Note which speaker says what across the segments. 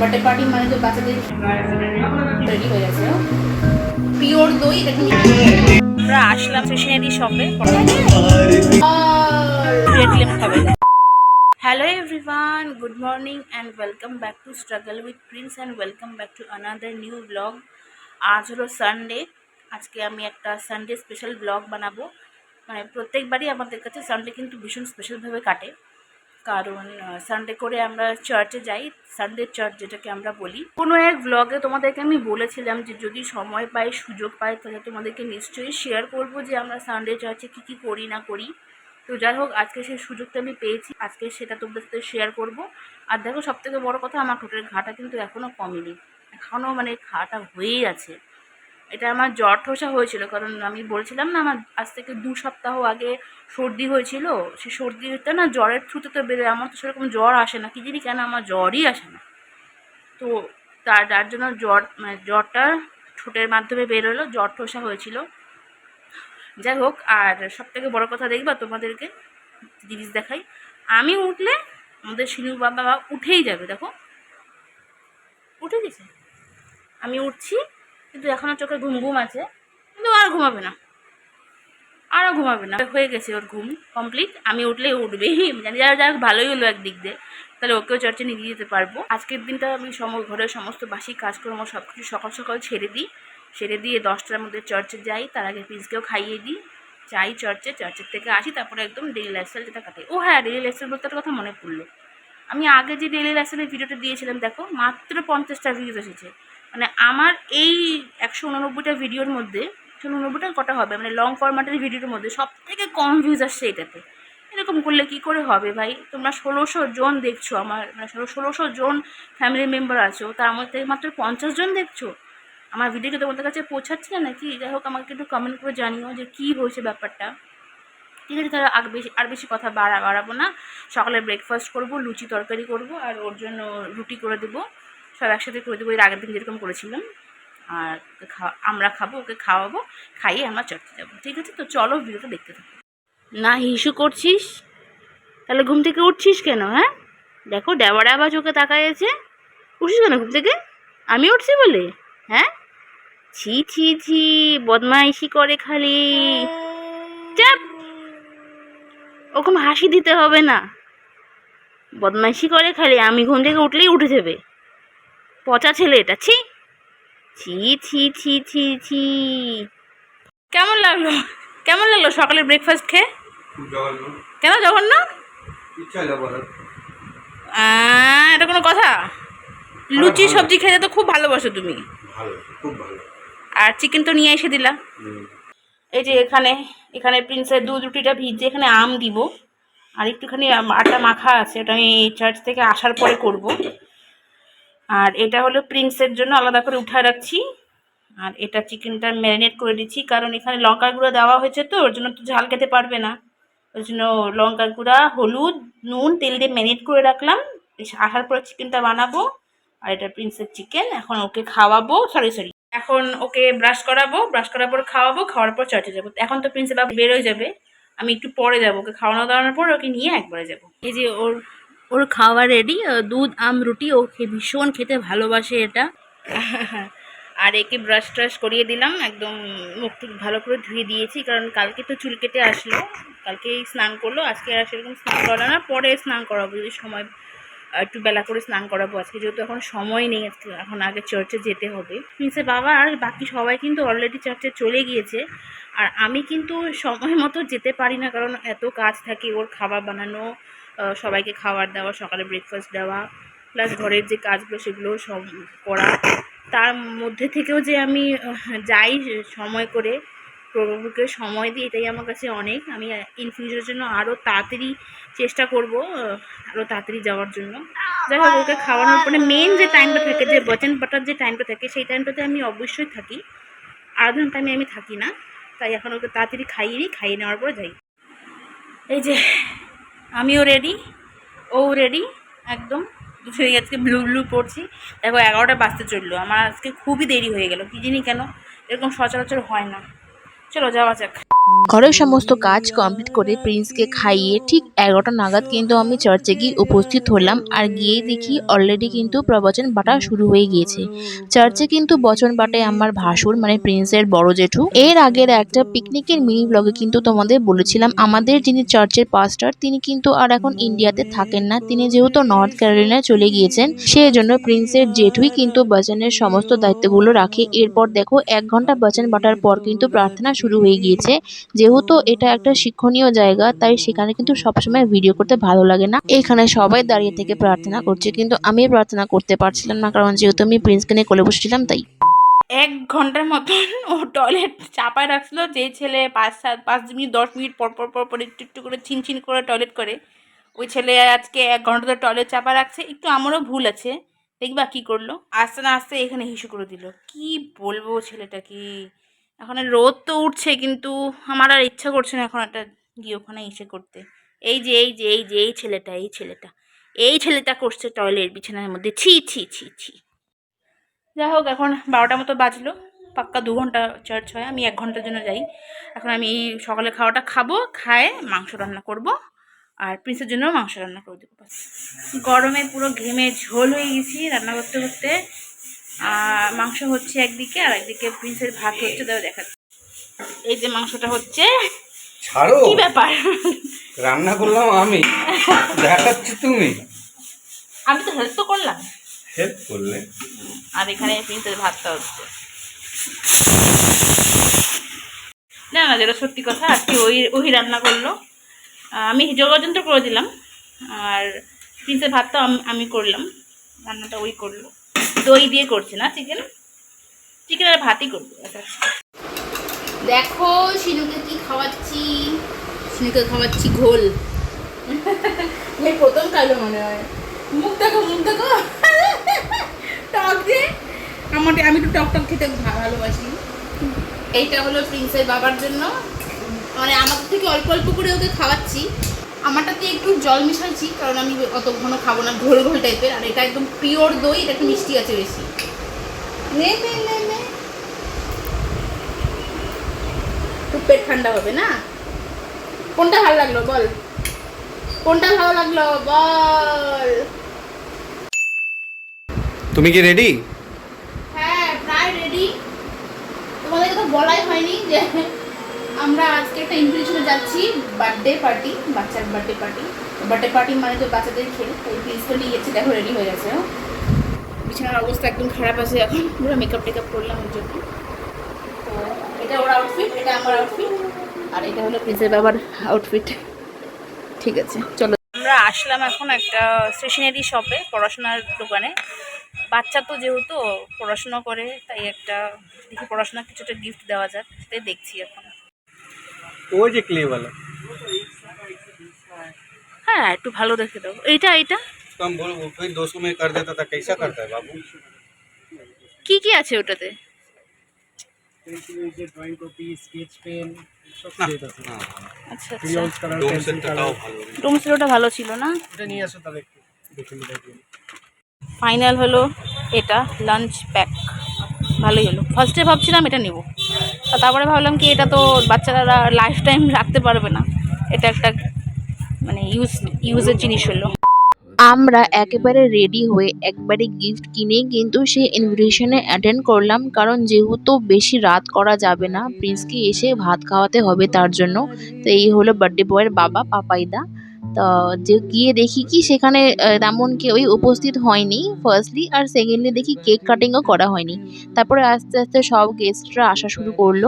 Speaker 1: Birthday party মানে তো বাচ্চাদের রেডি হয়ে গেছে। পিওর দই
Speaker 2: আমরা আসলাম স্টেশনারি শপে। ক্লেম খাবে। Hello everyone good morning and welcome back to struggle with Prince and welcome back to another new blog আজ হলো সানডে আজকে আমি একটা সানডে স্পেশাল ব্লগ বানাবো। মানে প্রত্যেকবারই আমাদের কাছে সানডে কিন্তু ভীষণ স্পেশালভাবে কাটে। কারণ সানডে করে আমরা চার্চে যাই সানডে চার্চ যেটাকে আমরা বলি। কোনো এক ব্লগে তোমাদেরকে আমি বলেছিলাম যে, যদি সময় পাই, সুযোগ পাই, তাহলে তোমাদেরকে নিশ্চয়ই শেয়ার করব যে আমরা সানডে চার্চে কী কী করি, না করি। তো যাই হোক, আজকে সেই সুযোগটা আমি পেয়েছি। আজকে সেটা তোমাদের সাথে শেয়ার করব। আর দেখো সব থেকে বড়ো কথা, আমার ঠোঁটের ঘাটা কিন্তু এখনও কমেনি। এখনও মানে ঘাটা হয়েই আছে। এটা আমার জ্বর ঠোসা হয়েছিল, কারণ আমি বলছিলাম না আমার আজ থেকে দু সপ্তাহ আগে সর্দি হয়েছিল সেই সর্দিটা না জ্বরের থ্রুতে তো বেরোয়, আমার তো সেরকম জ্বর আসে না, কি জানি কেন আমার জ্বরই আসে না। তো তার যার জন্য জ্বর মানে জ্বরটা ঠোঁটের মাধ্যমে বেরোলো, জ্বর ঠোসা হয়েছিল। যাই হোক, আর সব থেকে বড়ো কথা দেখবা তোমাদেরকে, জিনিস দেখাই, আমি উঠলে আমাদের শিনু বাবা উঠেই যাবে, দেখো। উঠে গেছে? আমি উঠছি কিন্তু এখনও চোখে ঘুম ঘুম আছে। কিন্তু আর ঘুমাবে না। আরও ঘুমাবে না। হয়ে গেছে ওর ঘুম কমপ্লিট আমি উঠলেই উঠবে জানি যারা যাক, ভালোই হলো একদিক দিয়ে। তাহলে ওকেও চর্চে নিয়ে যেতে পারব। আজকের দিনটা আমি সম ঘরের সমস্ত বাসি কাজকর্ম সব কিছু সকাল সকাল ছেড়ে দিই। ছেড়ে দিয়ে দশটার মধ্যে চর্চে যাই। তার আগে প্রিন্সকেও খাইয়ে দিই। যাই চর্চে, চর্চের থেকে আসি। তারপরে একদম ডেলি লাইফস্টাইল যেটা কাটাই ও হ্যাঁ ডেলি লাইফস্টাইল বলতে কথা মনে পড়ল। আমি আগে যে ডেলি লাইফস্টাইলের ভিডিওটা দিয়েছিলাম, দেখো, মাত্র পঞ্চাশটা ভিউজ এসেছে। মানে আমার এই একশো উননব্বইটা ভিডিওর মধ্যে, একশো উননব্বইটা কটা হবে? মানে লং ফরম্যাটের ভিডিওর মধ্যে সব থেকে কম ভিউজ আসছে এটাতে। এরকম করলে কি করে হবে ভাই? তোমরা ষোলোশো জন দেখছ আমার মানে ষোলো ষোলোশো জন ফ্যামিলি মেম্বার আছো তার মধ্যে মাত্র পঞ্চাশ জন দেখছ? আমার ভিডিওকে তোমাদের কাছে পৌঁছাচ্ছে না নাকি? যাই হোক, আমাকে একটু কমেন্ট করে জানিও যে কী হয়েছে ব্যাপারটা। ঠিক আছে, তাহলে আর বেশি আর বেশি কথা বাড়া বাড়াবো না। সকালে ব্রেকফাস্ট করব, লুচি তরকারি করব, আর ওর জন্য রুটি করে দেবো। সব একসাথে করে দেবো এর আগের দিন যেরকম করেছিলাম। আর আমরা খাব, ওকে খাওয়াবো, খাইয়ে আমরা চটকে যাব, ঠিক আছে? তো চলো ভিডিওটা দেখতে থাকো। না, হিসু করছিস? তাহলে ঘুম থেকে উঠছিস কেন হ্যাঁ? দেখো ডেবারা আবার চোখে তাকাইছে উঠছিস কেন ঘুম থেকে? আমি উঠছি বলে হ্যাঁ? ছি ছি ছি, বদমাইশি করে খালি। চাপ! ওরকম হাসি দিতে হবে না। বদমাইশি করে খালি, আমি ঘুম থেকে উঠলেই উঠে যাবে। পচা ছেলে এটা ছি। ছি ছি ছি ছি ছি। কেমন লাগল? কেমন লাগল সকালের ব্রেকফাস্ট খেয়ে? কেন জঘন্য? এটা কোনো কথা? লুচি সবজি খেতে তো খুব ভালোবাসো তুমি। আর চিকেন তো নিয়ে এসে দিলা এই যে এখানে এখানে প্রিন্সের দুধ রুটিটা ভিজে এখানে আম দিব। আর একটুখানি আটা মাখা আছে ওটা আমি চার্চ থেকে আসার পরে করব। আর এটা হলো প্রিন্সের জন্য আলাদা করে উঠা রাখছি। আর এটা চিকেনটা ম্যারিনেট করে দিচ্ছি, কারণ এখানে লঙ্কার গুঁড়ো দেওয়া হয়েছে তো, ওর জন্য তো ঝাল খেতে পারবে না। ওই জন্য লঙ্কার গুঁড়া, হলুদ, নুন, তেল দিয়ে ম্যারিনেট করে রাখলাম। আসার পরে চিকেনটা বানাবো। আর এটা প্রিন্সের চিকেন এখন ওকে খাওয়াবো। সরি সরি এখন ওকে ব্রাশ করাবো ব্রাশ করার পর খাওয়াবো, খাওয়ার পর চার্চে যাব। এখন তো প্রিন্সেপ বাবু বেরোয় যাবে, আমি একটু পরে যাব। ওকে খাওয়ানো দাওয়ানোর পর ওকে নিয়ে একবারে যাব। এই যে ওর ওর খাওয়া রেডি দুধ, আম, রুটি, ও ভীষণ খেতে ভালোবাসে এটা। আর একে ব্রাশ ট্রাশ করিয়ে দিলাম, একদম মুখ টুক ভালো করে ধুয়ে দিয়েছি, কারণ কালকে তো চুল কেটে আসলো। কালকেই স্নান করল, আজকে আর সেরকম স্নান করা না, পরে স্নান করাবো, যদি সময় একটু বেলা করে স্নান করাবো। আজকে যেহেতু এখন সময় নেই, আজকে এখন আগে চার্চে যেতে হবে। মিসে বাবা আর বাকি সবাই কিন্তু অলরেডি চার্চে চলে গিয়েছে। আর আমি কিন্তু সময় মতো যেতে পারি না, কারণ এত কাজ থাকে, ওর খাবার বানানো সবাইকে খাবার দেওয়া, সকালে ব্রেকফাস্ট দেওয়া প্লাস ঘরের যে কাজগুলো সেগুলো সব করা। তার মধ্যে থেকেও যে আমি যাই সময় করে, প্রভুকে সময় দিই, এটাই আমার কাছে অনেক। আমি ইন ফিউচারের জন্য আরও তাড়াতাড়ি চেষ্টা করব আরও তাড়াতাড়ি যাওয়ার জন্য। যাই হোক, ওকে খাওয়ানোর পরে মেন যে টাইমটা থাকে, যে বচন পাটার যে টাইমটা থাকে, সেই টাইমটাতে আমি অবশ্যই থাকি। আরাধনা টাইমে আমি থাকি না। তাই এখন ওকে তাড়াতাড়ি খাইয়ে নিই খাইয়ে নেওয়ার পরে যাই। এই যে আমিও রেডি ও রেডি একদম। দুজনেই আজকে ব্লু ব্লু পড়ছি দেখো এগারোটা বাজতে চলল। আমার আজকে খুবই দেরি হয়ে গেল, কি জানি কেন, এরকম সচরাচর হয় না। চলো যাওয়া যাক।
Speaker 3: ঘরের সমস্ত কাজ কমপ্লিট করে প্রিন্সকে খাইয়ে ঠিক এগারোটা নাগাদ কিন্তু আমি চার্চে গিয়ে উপস্থিত হলাম আর গিয়ে দেখি অলরেডি কিন্তু প্রবচন বাটা শুরু হয়ে গিয়েছে। চার্চে কিন্তু বচন বাটে আমার ভাসুর মানে প্রিন্সের বড় জেঠু। এর আগের একটা পিকনিকের মিনি ব্লগে কিন্তু তোমাদের বলেছিলাম, আমাদের যিনি চার্চের পাস্টার তিনি কিন্তু আর এখন ইন্ডিয়াতে থাকেন না। তিনি যেহেতু নর্থ ক্যারোলিনায় চলে গিয়েছেন সেই জন্য প্রিন্সের জেঠুই কিন্তু বচনের সমস্ত দায়িত্বগুলো রাখে। এরপর দেখো, এক ঘণ্টা বচন বাটার পর কিন্তু প্রার্থনা শুরু হয়ে গিয়েছে। যেহেতু এটা একটা শিক্ষণীয় জায়গা, তাই সেখানে কিন্তু সবসময় ভিডিও করতে ভালো লাগে না। এখানে সবাই দাঁড়িয়ে থেকে প্রার্থনা করছে, কিন্তু আমি প্রার্থনা করতে পারছিলাম না, কারণ যেহেতু আমি প্রিন্সকে নিয়ে কোলে বসেছিলাম, তাই।
Speaker 2: এক ঘণ্টার মতন ও টয়লেট চাপায় রাখছিল, যে ছেলে পাঁচ সাত, পাঁচ মিনিট, দশ মিনিট পর পর পর পর একটু একটু করে চিন করে টয়লেট করে। ওই ছেলে আজকে এক ঘণ্টা ধরে টয়লেট চাপা রাখছে। একটু আমারও ভুল আছে। দেখবা কি করল? আস্তে না আস্তে এখানে হিসু করে দিল। কি বলব ছেলেটাকে? এখন রোদ তো উঠছে, কিন্তু আমার আর ইচ্ছা করছে না এখন একটা গিয়ে ওখানে এসে করতে। এই যে এই যে এই যে, এই ছেলেটা এই ছেলেটা এই ছেলেটা করছে টয়লেট বিছানার মধ্যে। ছি ছি ছি ছি। যাই হোক, এখন বারোটা মতো বাজলো। পাক্কা দু ঘণ্টা চার্জ হয় আমি এক ঘণ্টার জন্য যাই। এখন আমি সকালে খাওয়াটা খাব, খায় মাংস রান্না করব, আর প্রিন্সের জন্য মাংস রান্না করে দেবো। গরমে পুরো ঘেমে ঝোল হয়ে গেছি রান্না করতে করতে। মাংস হচ্ছে একদিকে আর একদিকে প্রিন্সের ভাত হচ্ছে তাও দেখাচ্ছি। এই যে মাংসটা হচ্ছে
Speaker 4: ছাড়ো।
Speaker 2: কি ব্যাপার?
Speaker 4: রান্না করলাম আমি। দেখাচ্ছি তুমি।
Speaker 2: আমি তো হেল্প তো করলাম।
Speaker 4: হেল্প করলে।
Speaker 2: আর এখানে প্রিন্সের ভাতটা হচ্ছে। না না যেটা সত্যি কথা আজকে ওই ওই রান্না করল। আমি যোগাযন্ত্র করে দিলাম। আর প্রিন্সের ভাতটা আমি আমি করলাম। রান্নাটা ওই করল। দই দিয়ে করছে না চিকেন চিকেন আর ভাতই করব আচ্ছা। দেখো শিনুকে কি খাওয়াচ্ছি? শিনুকে খাওয়াচ্ছি ঘোল। প্রথম কালো মনে হয়। মুখ দেখো মুখ দেখো। টক দিয়ে? আমার আমি একটু টক টক খেতে ভালোবাসি। এইটা হলো প্রিন্সের বাবার জন্য। মানে আমার থেকে অল্প অল্প করে ওকে খাওয়াচ্ছি। আমারটাতে একটু জল মিশাইছি কারণ আমি অত ঘন খাব না ঘোল ঘোল টাইপের আর এটা একদম পিওর দই এটা একটু মিষ্টি আছে বেশি। নে নে নে নে। একটু পেট ঠান্ডা হবে না? কোনটা ভালো লাগল বল? কোনটা ভালো লাগল বল?
Speaker 4: তুমি কি রেডি
Speaker 2: হ্যাঁ প্রায় রেডি তোমাদেরকে তো বলাই হয়নি যে আমরা আজকে একটা ইনভিটেশনে যাচ্ছি বার্থডে পার্টি বাচ্চার বার্থডে পার্টি বার্থডে পার্টি মানে তো বাচ্চাদের খেলে ওই প্রিন্সিপাল নিয়ে গেছে, দেখো রেডি হয়ে গেছে বিছানার অবস্থা একদম খারাপ আছে এখন, পুরো মেকআপ টেকআপ করলাম ওর জন্য। তো এটা ওর আউটফিট এটা আমার আউটফিট আর এটা হলো প্রিন্সের বাবার আউটফিট ঠিক আছে, চলো। আমরা আসলাম এখন একটা স্টেশনারি শপে পড়াশোনার দোকানে। বাচ্চা তো যেহেতু, পড়াশোনা করে, তাই একটা, দেখি পড়াশোনা কিছুটা গিফট দেওয়া যাক, সেটাই দেখছি এখন।
Speaker 4: ওই যে ক্লে वाला
Speaker 2: হ্যাঁ একটু ভালো দেখে দাও এইটা এইটা
Speaker 4: तो हम बोल वो कोई 200 में कर देता था कैसा करता है बाबू
Speaker 2: কি কি আছে ওটাতে
Speaker 5: ড্রয়িং কপি স্কেচ পেন সব
Speaker 4: না
Speaker 5: সেট আছে
Speaker 4: না
Speaker 2: আচ্ছা আচ্ছা
Speaker 5: ক্রিয়ন্স কালার
Speaker 4: ডোম
Speaker 5: পেন্সিল
Speaker 4: সেটটাও
Speaker 5: কালার
Speaker 4: ভালো
Speaker 2: ডোমসেলোটা ভালো ছিল না
Speaker 5: এটা নিয়ে আসো তাহলে একটু দেখে নিতে পারি
Speaker 2: ফাইনাল হলো এটা লাঞ্চ প্যাক ভালোই হলো ফার্স্টে ভাবছিলাম এটা নেব আর তারপরে ভাবলাম কি এটা তো বাচ্চারা লাইফ টাইম রাখতে পারবে না। এটা একটা মানে ইউজ ইউজের জিনিস হলো।
Speaker 3: আমরা একেবারে রেডি হয়ে একবারে গিফট কিনে কিন্তু সেই ইনভিটেশনে অ্যাটেন্ড করলাম, কারণ যেহেতু বেশি রাত করা যাবে না প্রিন্সকে এসে ভাত খাওয়াতে হবে তার জন্য। তো এই হলো বার্থডে বয়ের বাবা, পাপাইদা। তো যে গিয়ে দেখি কি সেখানে তেমন কেউই উপস্থিত হয়নি ফার্স্টলি আর সেকেন্ডলি দেখি কেক কাটিংও করা হয়নি। তারপরে আস্তে আস্তে সব গেস্টরা আসা শুরু করল,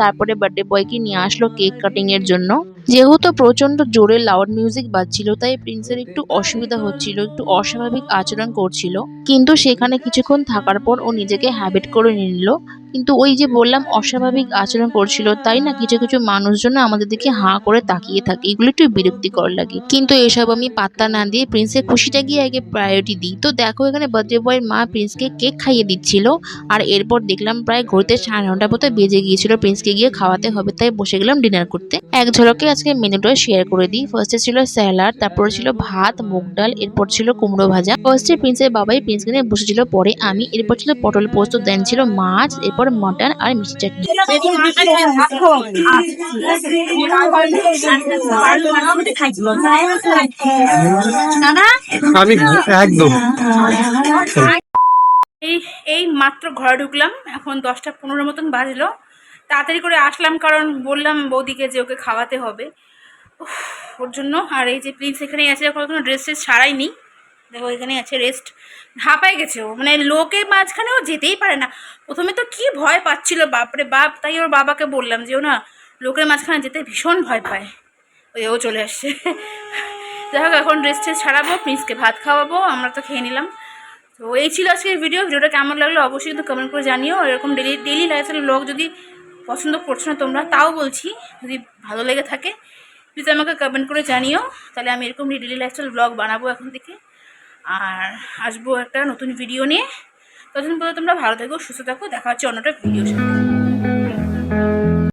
Speaker 3: তারপরে বার্থডে বয়কে নিয়ে আসলো কেক কাটিং এর জন্য। যেহেতু প্রচণ্ড জোরে লাউড মিউজিক বাজছিল, তাই প্রিন্সের একটু অসুবিধা হচ্ছিল, একটু অস্বাভাবিক আচরণ করছিল। কিন্তু সেখানে কিছুক্ষণ থাকার পর ও নিজেকে হ্যাবিট করে নিল। কিন্তু ওই যে বললাম, অস্বাভাবিক আচরণ করছিল, তাই না? কিছু কিছু মানুষজন আমাদের দিকে হাঁ করে তাকিয়ে থাকে। এগুলো একটু বিরক্তিকর লাগে। কিন্তু এসব আমি পাত্তা না দিয়ে প্রিন্সের খুশিটা গিয়ে আগে প্রায়োরিটি দিই। তো দেখো এখানে বার্থডে বয়ের মা প্রিন্সকে কেক খাইয়ে দিচ্ছিল। আর এরপর দেখলাম প্রায় ঘড়িতে সাড়ে নটার মতো বেজে গিয়েছিল প্রিন্সকে গিয়ে খাওয়াতে হবে, তাই বসে গেলাম ডিনার করতে। এক ঝলকে আজকে মেনুটা শেয়ার করে দিই। ফার্স্টে ছিল স্যালাড তারপর ছিল ভাত, মুগ ডাল, এরপর ছিল কুমড়ো ভাজা। ফার্স্টে প্রিন্সের বাবাই প্রিন্সকে নিয়ে বসেছিল, পরে আমি। এরপর ছিল পটল পোস্ত দেন ছিল মাছ, এরপর মটন আর মিষ্টি চাটনি।
Speaker 4: আমি একদম।
Speaker 2: এই এই মাত্র ঘরে ঢুকলাম এখন দশটা পনেরো মতন বাজলো। তাড়াতাড়ি করে আসলাম কারণ বললাম বৌদিকে যে ওকে খাওয়াতে হবে। উফ, ওর জন্য। আর এই যে প্রিন্স এখানেই আছে এখন কোনো ড্রেস ট্রেস ছাড়াইনি। দেখো এখানেই আছে রেস্ট হাঁপায় গেছে ও। মানে লোকের মাঝখানে ও যেতেই পারে না। প্রথমে তো কি ভয় পাচ্ছিল, বাপরে বাপ, তাই ওর বাবাকে বললাম যে, ও না, লোকের মাঝখানে যেতে ভীষণ ভয় পায়। ওই ও চলে আসছে। যাই হোক, এখন ড্রেস ট্রেস ছাড়াবো প্রিন্সকে ভাত খাওয়াবো, আমরা তো খেয়ে নিলাম। তো এই ছিল আজকের ভিডিও ভিডিওটা কেমন লাগল অবশ্যই কিন্তু কমেন্ট করে জানিও। এরকম ডেলি ডেলি লাইফস্টাইল ব্লগ যদি পছন্দ করছ না তোমরা, তাও বলছি, যদি ভালো লেগে থাকে প্লিজ আমাকে কমেন্ট করে জানিও। তাহলে আমি এরকম ডেলি লাইফস্টাইল ব্লগ বানাবো এখন থেকে। আর আসব একটা নতুন ভিডিও নিয়ে। ততদিন পর্যন্ত তোমরা ভালো থাকো, সুস্থ থাকো, দেখা হচ্ছে অন্যটা ভিডিও সাথে।